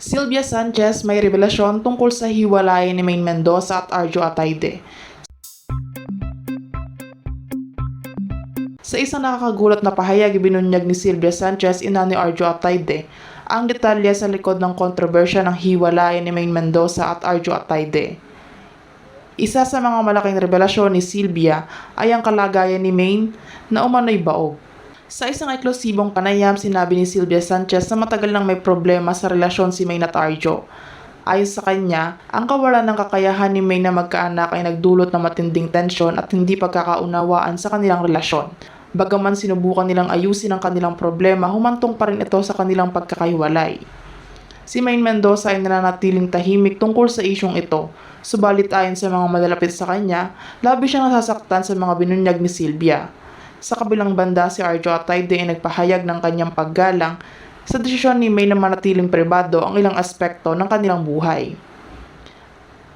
Sylvia Sanchez may revelasyon tungkol sa hiwalayan ni Maine Mendoza at Arjo Atayde. Sa isang nakakagulat na pahayag, binunyag ni Sylvia Sanchez, ina ni Arjo Atayde, ang detalye sa likod ng kontrobersya ng hiwalayan ni Maine Mendoza at Arjo Atayde. Isa sa mga malaking revelasyon ni Sylvia ay ang kalagayan ni Maine na umano'y baog. Sa isang eksklusibong panayam, sinabi ni Sylvia Sanchez na matagal nang may problema sa relasyon si Maine at Arjo. Ayon sa kanya, ang kawalan ng kakayahan ni May na magkaanak ay nagdulot ng matinding tensyon at hindi pagkakaunawaan sa kanilang relasyon. Bagaman sinubukan nilang ayusin ang kanilang problema, humantong pa rin ito sa kanilang pagkakahiwalay. Si Maine Mendoza ay nananatiling tahimik tungkol sa isyong ito. Subalit ayon sa mga malalapit sa kanya, labi siyang nasasaktan sa mga binunyag ni Sylvia. Sa kabilang banda, si Arjo Atayde ay nagpahayag ng kanyang paggalang sa desisyon ni May na manatiling pribado ang ilang aspekto ng kanilang buhay.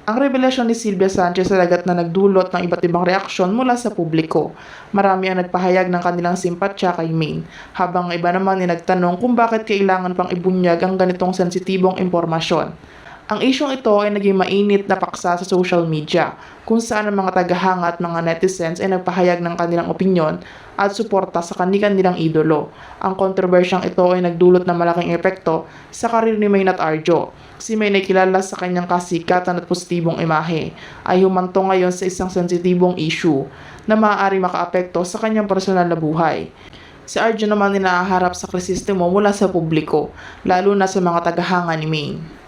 Ang revelasyon ni Sylvia Sanchez sa lagat na nagdulot ng iba't ibang reaksyon mula sa publiko. Marami ang nagpahayag ng kanilang simpatsya kay Maine, habang iba naman ay nagtanong kung bakit kailangan pang ibunyag ang ganitong sensitibong impormasyon. Ang isyong ito ay naging mainit na paksa sa social media, kung saan ang mga tagahanga at mga netizens ay nagpahayag ng kanilang opinyon at suporta sa kanilang idolo. Ang kontrobersyang ito ay nagdulot ng malaking epekto sa karir ni Maynard Arjo. Si May na kilala sa kanyang kasikatan at positibong imahe ay humanto ngayon sa isang sensitibong issue na maaari makaapekto sa kanyang personal na buhay. Si Arjo naman ay naaharap sa krisistemo mula sa publiko, lalo na sa mga tagahanga ni Maine.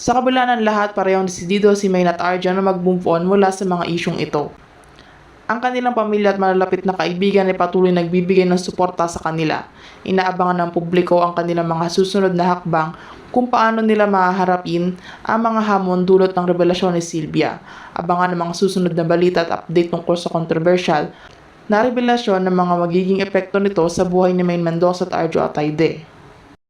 Sa kabila ng lahat, parehong desidido si Maine at Arjo na mag-move on mula sa mga isyong ito. Ang kanilang pamilya at malalapit na kaibigan ay patuloy nagbibigay ng suporta sa kanila. Inaabangan ng publiko ang kanilang mga susunod na hakbang kung paano nila mahaharapin ang mga hamon dulot ng revelasyon ni Sylvia. Abangan ang mga susunod na balita at update tungkol sa controversial na revelasyon ng mga magiging epekto nito sa buhay ni Maine Mendoza at Arjo Atayde.